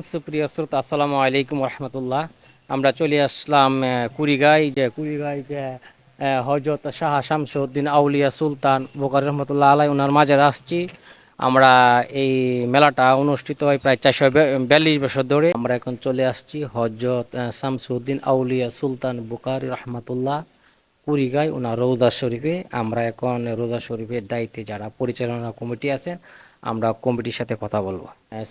সুপ্রিয় শ্রোতা আসসালামু আলাইকুম রহমতুল্লাহ। আমরা চলে আসলাম আহ, কুড়িগাই যে কুড়িগাই যে হজরত শাহ শামসুদ্দিন আউলিয়া সুলতান বোকার রহমতুল্লাহ আলাই ওনার মাঝে আসছি। আমরা এই মেলাটা অনুষ্ঠিত হয় প্রায় চারশো বিয়াল্লিশ বছর ধরে। আমরা এখন চলে আসছি হজরত শামসুদ্দিন আউলিয়া সুলতান বোকার রহমতুল্লাহ কুড়িগাই ওনার রৌদা শরীফে। আমরা এখন রৌদা শরীফের দায়িত্বে যারা পরিচালনা কমিটি আছেন আমরা কমিটির সাথে কথা বলব।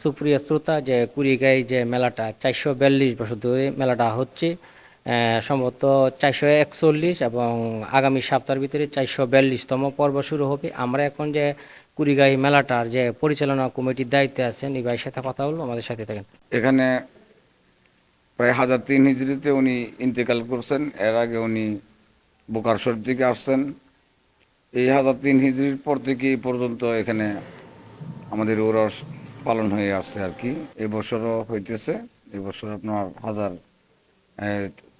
সুপ্রিয় শ্রোতা, যে কুড়িগাই যে মেলাটা, চারশো বিয়াল্লিশ বছর ধরে মেলাটা হচ্ছে সম্ভবত চারশো একচল্লিশ এবং আগামী সপ্তাহের ভিতরে চারশো বিয়াল্লিশতম পর্ব শুরু হবে। আমরা এখন যে কুড়িগাই মেলাটার যে পরিচালনা কমিটির দায়িত্বে আছেন, এই ভাইয়ের সাথে কথা বলব, আমাদের সাথে থাকেন। এখানে প্রায় হাজার তিন হিজড়িতে উনি ইন্তেকাল করছেন, এর আগে উনি বোকার থেকে আসছেন। এই হাজার তিন হিজড়ির পর থেকে পর্যন্ত এখানে আমাদের ওরস পালন হয়ে আসছে আর কি। এবছরও হইতেছে, এবছর আপনার হাজার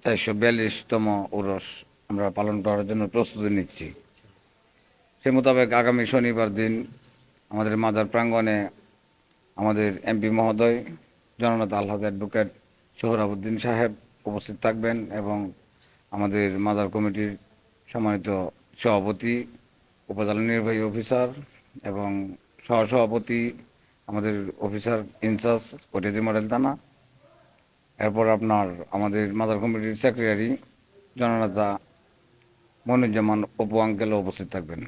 চারশো বিয়াল্লিশতম ওরস আমরা পালন করার জন্য প্রস্তুতি নিচ্ছি। সে মোতাবেক আগামী শনিবার দিন আমাদের মাজার প্রাঙ্গণে আমাদের এমপি মহোদয়, জননেতা আল্লাহ অ্যাডভোকেট সোহরাবুদ্দিন সাহেব উপস্থিত থাকবেন এবং আমাদের মাদার কমিটির সম্মানিত সভাপতি, উপজেলা নির্বাহী অফিসার এবং সহসভাপতি আমাদের অফিসার ইনচার্জ কটিয়াদি মডেল থানা। এরপর আপনার আমাদের মাদার কমিটির সেক্রেটারি জননেতা মনিরুজ্জামান অপু আঙ্কেলও উপস্থিত থাকবেন।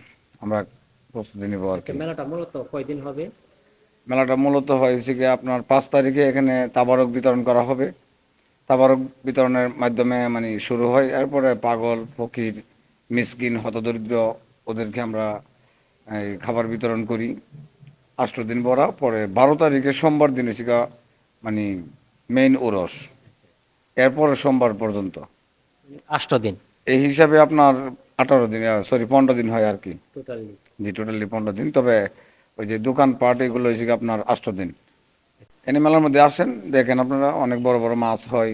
আমরা প্রস্তুতি নিব আর কি। মেলাটা মূলত কয়দিন হবে? মেলাটা মূলত হয়েছে কি আপনার পাঁচ তারিখে এখানে তাবারক বিতরণ করা হবে। তাবারক বিতরণের মাধ্যমে মানে শুরু হয়। এরপরে পাগল ফকির মিসকিন হতদরিদ্র ওদেরকে আমরা খাবার বিতরণ করি। আষ্ট দিন বড়া পরে বারো তারিখে সোমবার দিনে শিখা মানে মেইন ওরস। এরপরে সোমবার পর্যন্ত। আষ্ট দিন এই হিসাবে আপনার আঠারো দিন সরি পনেরো দিন হয় আর কি। টোটালি জি টোটালি পনেরো দিন। তবে ওই যে দোকান পাট এগুলো হয়েছে আপনার আষ্ট দিন এনে মেলার মধ্যে আসেন দেখেন আপনারা অনেক বড় বড় মাছ হয়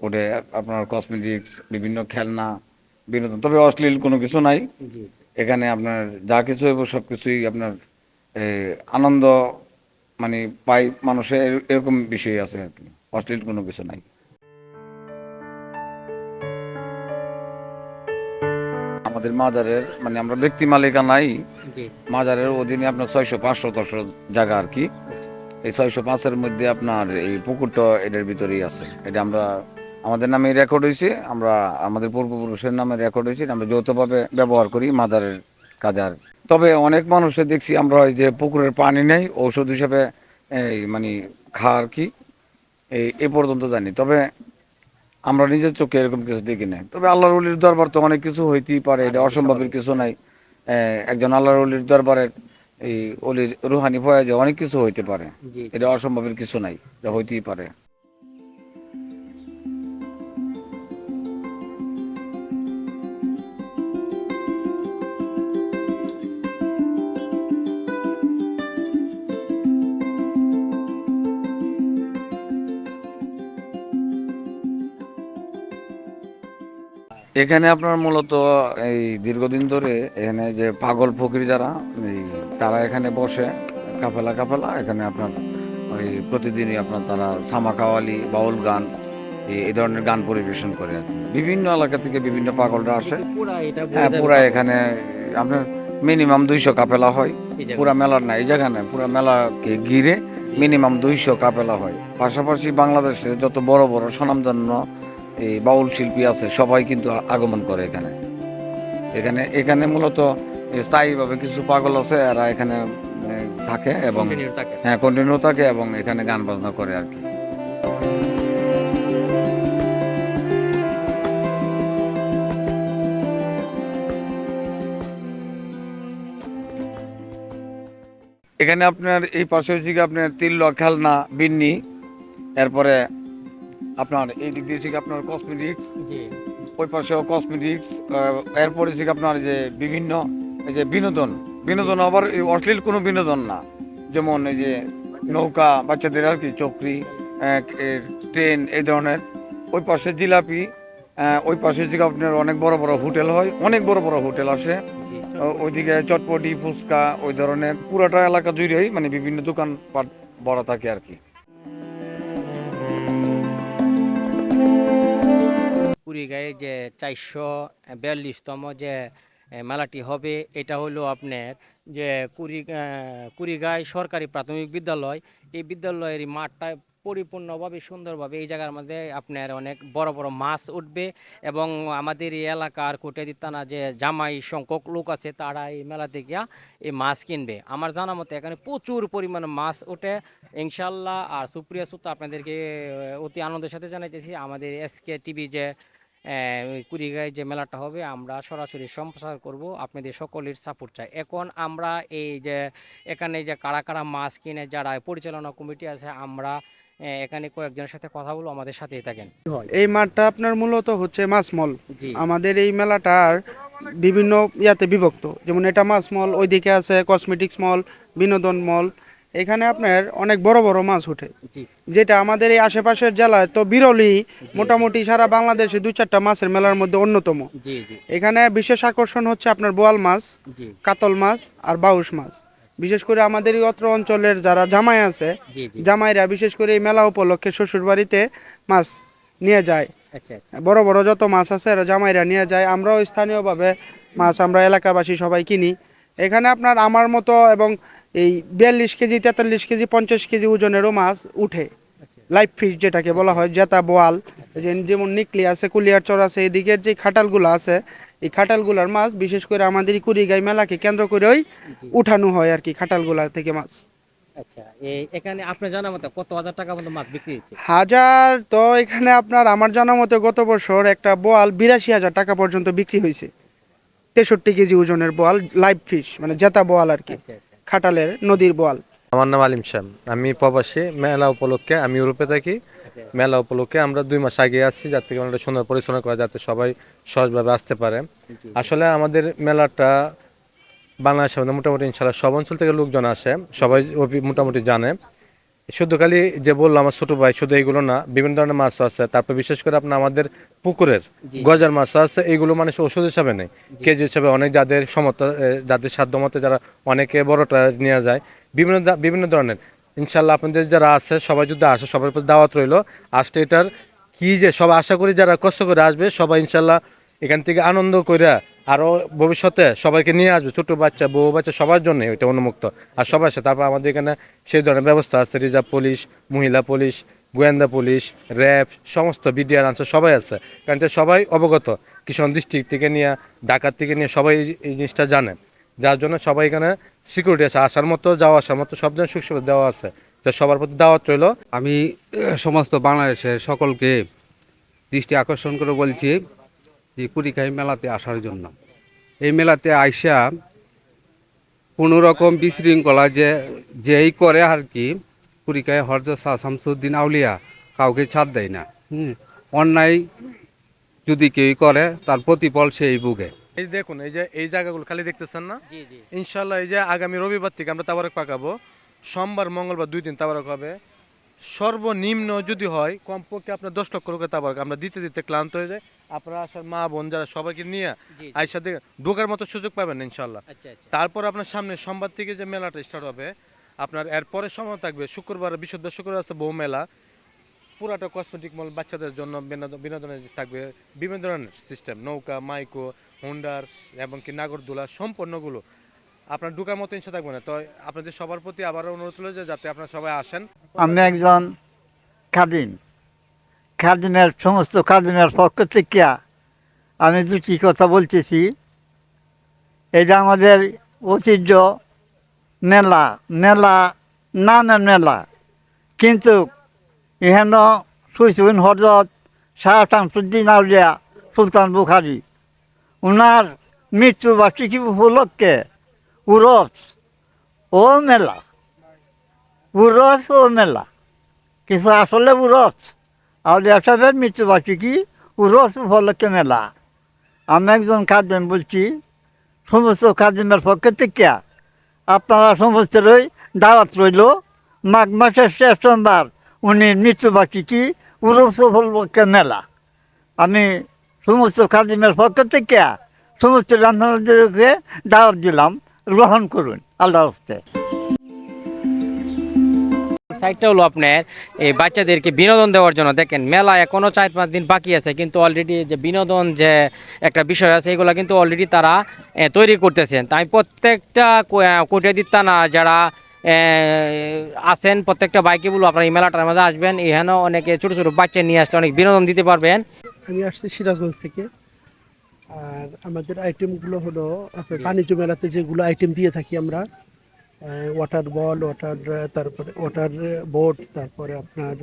ওঠে আপনার কসমেটিক্স বিভিন্ন খেলনা বিনোদন তবে অশ্লীল কোনো কিছু নাই। এখানে আপনার যা কিছু হইব সব কিছুই আপনার আনন্দ মানে পাই মানুষের এরকম বিষয় আছে আর কি। অশ্লীল কোনো কিছু নাই। আমাদের মাজারের মানে আমরা ব্যক্তি মালিকা নাই। মাজারের অধীনে আপনার ছয়শো পাঁচশো দশশো জায়গা আর কি। এই ছয়শো পাঁচের মধ্যে আপনার এই পুকুরটা এটার ভিতরেই আছে। এটা আমরা আমাদের নামে রেকর্ড হয়েছে আমরা আমাদের পূর্বপুরুষের নামে রেকর্ড হয়েছে আমরা যৌথভাবে ব্যবহার করি মাদারের কাজে আর। তবে অনেক মানুষের দেখছি আমরা ওই যে পুকুরের পানি নেই ঔষধ হিসাবে এই মানে খাওয়া আর কি এই এ পর্যন্ত জানি। তবে আমরা নিজের চোখে এরকম কিছু দেখি নাই। তবে আল্লাহর অলির দরবার তো অনেক কিছু হইতেই পারে এটা অসম্ভবের কিছু নাই। একজন আল্লাহর অলির দরবারের এই অলির রুহানি ফয়াজে অনেক কিছু হইতে পারে। এটা অসম্ভবের কিছু নাই এটা হইতেই পারে। এখানে আপনার মূলত এই দীর্ঘদিন ধরে এখানে যে পাগল ফকির যারা এই তারা এখানে বসে কাফেলা কাফেলা এখানে আপনার ওই প্রতিদিনই আপনার তারা সামা কাওয়ালি বাউল গান এই ধরনের গান পরিবেশন করে বিভিন্ন এলাকা থেকে বিভিন্ন পাগলরা আসে। পুরা হ্যাঁ পুরা এখানে আপনার মিনিমাম দুইশো কাপেলা হয়। পুরা মেলার না এই জায়গা না পুরা মেলাকে ঘিরে মিনিমাম দুইশো কাপেলা হয়। পাশাপাশি বাংলাদেশে যত বড় বড় স্বনামধন্য এই বাউল শিল্পী আছে সবাই কিন্তু আগমন করে এখানে। এখানে এখানে মূলত স্থায়ীভাবে কিছু পাগল আছে এরা এখানে থাকে এবং হ্যাঁ কন্টিনিউ থাকে এবং এখানে গান বাজনা করে আর কি। এখানে আপনার এই পাশে হচ্ছে আপনার তিল্ল খেলনা বিন্নি এরপরে আপনার এই দিক দিয়ে হচ্ছে কি আপনার কসমেটিক্স ওই পাশেও কসমেটিক্স এরপরে হচ্ছে কি আপনার যে বিভিন্ন এই যে বিনোদন বিনোদন আবার এই অশ্লীল কোনো বিনোদন না। যেমন এই যে নৌকা বাচ্চাদের আর কি চক্রি ট্রেন এই ধরনের। ওই পাশে জিলাপি ওই পাশে হচ্ছে আপনার অনেক বড় বড় হোটেল হয় অনেক বড় বড় হোটেল আসে। ওইদিকে চটপটি ফুচকা ওই ধরনের। পুরাটা এলাকা জুড়েই মানে বিভিন্ন দোকান পাট বড় থাকে আর কি। কুড়িগাঁয়ে যে চারশো বিয়াল্লিশতম যে মেলাটি হবে, এটা হলো আপনার যে কুড়ি কুড়িগাঁয় সরকারি প্রাথমিক বিদ্যালয়। এই বিদ্যালয়ের মাঠটা পরিপূর্ণভাবে, সুন্দরভাবে এই জায়গার মধ্যে আপনার অনেক বড় বড় মাছ উঠবে এবং আমাদের এই এলাকার কোটিয়াদি থানা যে জামাই সংখ্যক লোক আছে, তারা এই মেলাতে গিয়া এই মাছ কিনবে। আমার জানা মতে এখানে প্রচুর পরিমাণে মাছ ওঠে। ইনশাল্লাহ আর সুপ্রিয়া সুতা আপনাদেরকে অতি আনন্দের সাথে জানাইতেছি। আমাদের এসকে টিভি যে কুড়িগাঁয় যে মেলাটা হবে আমরা সরাসরি সম্প্রচার করব আপনাদের সকলের সাপোর্ট চাই। এখন আমরা এই যে এখানে যে কারা কারা মাছ কিনে যারা পরিচালনা কমিটি আছে আমরা এখানে কয়েকজনের সাথে কথা বলব আমাদের সাথেই থাকেন। এই মাঠটা আপনার মূলত হচ্ছে মাছ মল। আমাদের এই মেলাটার বিভিন্ন ইয়াতে বিভক্ত। যেমন এটা মাছ মল ওইদিকে আছে কসমেটিক্স মল বিনোদন মল এখানে আপনার অনেক বড় বড় মাছ ওঠে। জি। যেটা আমাদের এই আশেপাশের জেলায় তো বিরলই মোটামুটি সারা বাংলাদেশে দুই চারটা মাছের মেলার মধ্যে অন্যতম। এখানে বিশেষ আকর্ষণ হচ্ছে আপনার বোয়াল মাছ কাতল মাছ আর বাউশ মাছ। বিশেষ করে আমাদের অত্র অঞ্চলের যারা জামাই আছে জামাইরা বিশেষ করে এই মেলা উপলক্ষে শ্বশুর বাড়িতে মাছ নিয়ে যায়। আচ্ছা আচ্ছা। বড় বড় যত মাছ আছে জামাইরা নিয়ে যায় আমরাও স্থানীয়ভাবে মাছ আমরা এলাকাবাসী সবাই কিনি। এখানে আপনার আমার মতো এবং এই বিয়াল্লিশ কেজি তেতাল্লিশ কেজি পঞ্চাশ কেজি ওজনেরও মাছ উঠে। লাইফ ফিশ যেটাকে বলা হয় জেতা বোয়াল। যেমন নিকলি আছে কুলিয়ার চর আছে এদিকের যে খাটালগুলো আছে এই খাটালগুলার মাছ বিশেষ করে আমাদের কুড়িগাই মেলাকে কেন্দ্র করেই জি। উঠানো হয় আর কি খাটালগুলা থেকে মাছ। আচ্ছা এখানে আপনি জানা মতো কত হাজার টাকা মতো মাছ বিক্রি হয়েছে? হাজার তো এখানে আপনার আমার জানা মতে গত বছর একটা বোয়াল বিরাশি হাজার টাকা পর্যন্ত বিক্রি হয়েছে। তেষট্টি কেজি ওজনের বোয়াল লাইভ ফিশ মানে জেতা বোয়াল আর কি। আচ্ছা আচ্ছা। খাটালের নদীর বোয়াল। আমার নাম আলিম শ্যাম আমি প্রবাসী, মেলা উপলক্ষে আমি ইউরোপে থাকি। মেলা উপলক্ষে আমরা দুই মাস আগে আসছি যাতে আমরা সুন্দর পরিচালনা করা, যাতে সবাই সহজভাবে আসতে পারে। আসলে আমাদের মেলাটা বাংলাদেশের মধ্যে মোটামুটি ইনশাল্লাহ সব অঞ্চল থেকে লোকজন আসে, সবাই মোটামুটি জানে। শুধু খালি যে বলল আমার ছোট ভাই শুধু এইগুলো না বিভিন্ন ধরনের মাছ আছে। তারপর বিশেষ করে আপনার আমাদের পুকুরের গজার মাছ আছে। এইগুলো মানুষ ওষুধ হিসাবে নেই। কেজি হিসাবে অনেক যাদের সমতা যাদের সাধ্য মতো যারা অনেকে বড়টা নিয়ে যায় বিভিন্ন বিভিন্ন ধরনের। ইনশাল্লাহ আপনাদের যারা আছে সবাই যদি আসে সবার উপর দাওয়াত রইল। আসতে এটার কি যে সবাই আশা করি যারা কষ্ট করে আসবে সবাই ইনশাল্লাহ এখান থেকে আনন্দ করে আরও ভবিষ্যতে সবাইকে নিয়ে আসবে, ছোট বাচ্চা, বউ বাচ্চা সবার জন্য এটা উন্মুক্ত। আর সবার সাথে, তারপর আমাদের এখানে সেই ধরনের ব্যবস্থা আছে, রিজার্ভ পুলিশ, মহিলা পুলিশ, গোয়েন্দা পুলিশ, র্যাব, সমস্ত বিডিআর আনসার সবাই আছে। কারণ এটা সবাই অবগত, কিষণ ডিস্ট্রিক্ট থেকে নিয়ে ঢাকার থেকে নিয়ে সবাই এই- জিনিসটা জানে। যার জন্য সবাই এখানে সিকিউরিটি আছে, আসার মতো, যাওয়া আসার মতো সব ধরনের সুখ সুবিধা দেওয়া আছে। তো সবার প্রতি দাওয়াত রইল। আমি সমস্ত বাংলাদেশের সকলকে দৃষ্টি আকর্ষণ করে বলছি যে কুড়িখাই মেলাতে আসার জন্য। এই মেলাতে আইসা কোনো রকম বিশৃঙ্খলা যে যেই করে আর কি কুড়িখাই হরজত শাহ শামসুদ্দিন আউলিয়া কাউকে ছাড় দেয় না। হুম অন্যায় যদি কেউ করে তার প্রতিফল সেই বুকে এই দেখুন এই যে এই জায়গাগুলো খালি দেখতেছেন না? জি জি। ইনশাল্লাহ এই যে আগামী রবিবার থেকে আমরা তাবারক পাকাবো। সোমবার মঙ্গলবার দুই দিন তাবারক হবে। সর্বনিম্ন যদি হয় কমপক্ষে আপনার দশ লক্ষ লোকের তাবারক আমরা দিতে দিতে ক্লান্ত হয়ে যায় আপনারা আসার মা বোন যারা সবাইকে নিয়ে। আইসা দেখে ঢোকার মতো সুযোগ পাবেন ইনশাল্লাহ আচ্ছা আচ্ছা। তারপর আপনার সামনে সোমবার থেকে যে মেলাটা স্টার্ট হবে আপনার এর পরের সময় থাকবে শুক্রবার বিশুদ্ধ শুক্রবার আছে বউ মেলা। পুরাটা কসমেটিক মল বাচ্চাদের জন্য বিনোদন- বিনোদনের থাকবে বিভিন্ন ধরনের সিস্টেম নৌকা মাইকো হুন্ডার এবং কি নাগরদোলা সম্পূর্ণগুলো। আপনার ঢুকার মতো ইচ্ছা থাকবে না। তো আপনাদের সবার প্রতি আবারও অনুরোধ হলো যে যাতে আপনারা সবাই আসেন। আমি একজন খাদিম। খাদিমের, সমস্ত খাদিমের পক্ষ থেকে আমি দুটি কথা বলতেছি। এটা আমাদের ঐতিহ্য মেলা মেলা নামের মেলা। কিন্তু এখানে সুইসুন হজরত শাহ শামসুদ্দিন আউলিয়া সুলতান বুখারি ওনার মৃত্যুবার্ষিকী উপলক্ষে উরস ও মেলা, উরস ও মেলা। কিন্তু আসলে উরস আউলিয়া সাহেবের মৃত্যুবার্ষিকী উরস উপলক্ষে মেলা। আমি একজন খাদ্যম বলছি, সমস্ত খাদ্যমের পক্ষে থেকে আপনারা সমস্তরই দাওয়াত রইল। মাঘ মাসের শেষ সোমবার উনি মৃত্যুবার্ষিকী উরস উপলক্ষে মেলা। আমি সমস্ত খাদিমের পক্ষ থেকে সমস্ত রান্নাদেরকে দাওয়াত দিলাম। গ্রহণ করুন। আল্লাহ হস্তে সাইডটা হলো আপনার এই বাচ্চাদেরকে বিনোদন দেওয়ার জন্য। দেখেন মেলা এখনও চার পাঁচ দিন বাকি আছে কিন্তু অলরেডি যে বিনোদন যে একটা বিষয় আছে এগুলো কিন্তু অলরেডি তারা তৈরি করতেছেন। তাই প্রত্যেকটা কোটিয়াদির না যারা এ, আছেন প্রত্যেকটা বাইকে বলব আপনারা এই মেলাটার মাঝে আসবেন। এখানেও অনেকে ছোট ছোট বাচ্চা নিয়ে আসলে অনেক বিনোদন দিতে পারবেন। আমি আসছি সিরাজগঞ্জ থেকে। আর আমাদের আইটেমগুলো হলো আপনার বাণিজ্য মেলাতে যেগুলো আইটেম দিয়ে থাকি আমরা ওয়াটার বল ওয়াটার তারপরে ওয়াটার বোট তারপরে আপনার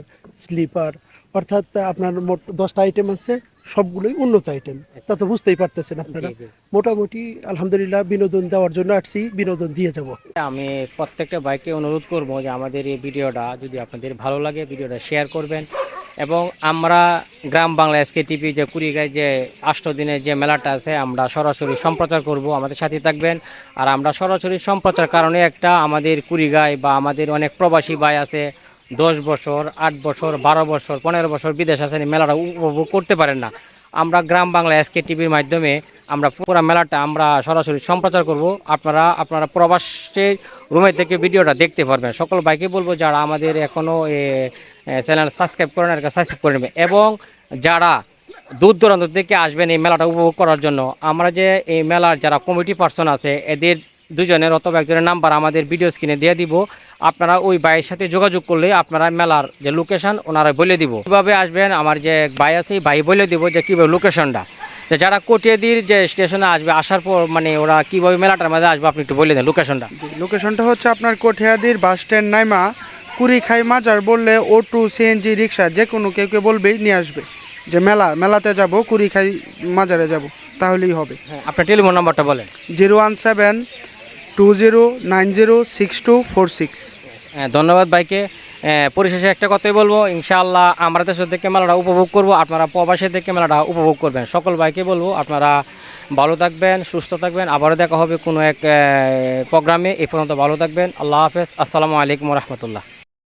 স্লিপার অর্থাৎ আপনার মোট দশটা আইটেম আছে সবগুলোই উন্নত আইটেম তা তো বুঝতেই পারতেছেন আপনারা। মোটামুটি আলহামদুলিল্লাহ বিনোদন দেওয়ার জন্য আসছি বিনোদন দিয়ে যাব। আমি প্রত্যেকটা বাইকে অনুরোধ করব যে আমাদের এই ভিডিওটা যদি আপনাদের ভালো লাগে ভিডিওটা শেয়ার করবেন। এবং আমরা গ্রাম বাংলা এসকে টিভি যে কুড়িগায় যে আষ্ট দিনের যে মেলাটা আছে, আমরা সরাসরি সম্প্রচার করব। আমাদের সাথে থাকবেন। আর আমরা সরাসরি সম্প্রচার কারণে একটা আমাদের কুড়িগায় বা আমাদের অনেক প্রবাসী ভাই আছে, দশ বছর, আট বছর, বারো বছর, পনেরো বছর বিদেশ আছেন মেলাটা উপভোগ করতে পারেন না। আমরা গ্রাম বাংলা এসকে টিভির মাধ্যমে আমরা পুরো মেলাটা আমরা সরাসরি সম্প্রচার করব। আপনারা আপনারা প্রবাসের রুমে থেকে ভিডিওটা দেখতে পারবেন। সকল বাইকে বলব, যারা আমাদের এখনও চ্যানেল সাবস্ক্রাইব করেন আর সাবস্ক্রাইব করে নেবে। এবং যারা দূর দূরান্ত থেকে আসবেন এই মেলাটা উপভোগ করার জন্য, আমরা যে এই মেলার যারা কমিটি পার্সন আছে, এদের দুজনের অথবা একজনের নাম্বার আমাদের ভিডিও স্ক্রিনে দিয়ে দিব। আপনারা ওই ভাইয়ের সাথে যোগাযোগ করলে আপনারা মেলার যে লোকেশন ওনারা বলে দিব। কীভাবে আসবেন? আমার যে ভাই আছে ভাই বলে দিব যে কীভাবে লোকেশনটা যে যারা কটিয়াদির যে স্টেশনে আসবে আসার পর মানে ওরা কীভাবে মেলাটার মধ্যে আসবে আপনি একটু বলে দেন লোকেশনটা লোকেশনটা হচ্ছে আপনার কোঠিয়াদির বাস স্ট্যান্ড নাইমা কুড়িখাই মাজার বললে ও টু সিএনজি রিক্সা যে কোনো কেউ কেউ বলবেই নিয়ে আসবে। যে মেলা মেলাতে যাব কুড়িখাই মাজারে যাব তাহলেই হবে। হ্যাঁ আপনার টেলিফোন নাম্বারটা বলেন। Zero one seven two zero nine zero six two four six. হ্যাঁ, ধন্যবাদ ভাইকে। পরিশেষে একটা কথাই বলব ইনশাআল্লাহ আমরা দেশের থেকে মেলাটা উপভোগ করব আপনারা প্রবাসী থেকে মেলাটা উপভোগ করবেন। সকল ভাইকে বলব আপনারা ভালো থাকবেন সুস্থ থাকবেন আবারও দেখা হবে কোনো এক প্রোগ্রামে। এই পর্যন্ত ভালো থাকবেন আল্লাহ হাফেজ আসসালামু আলাইকুম রহমতুল্লাহ।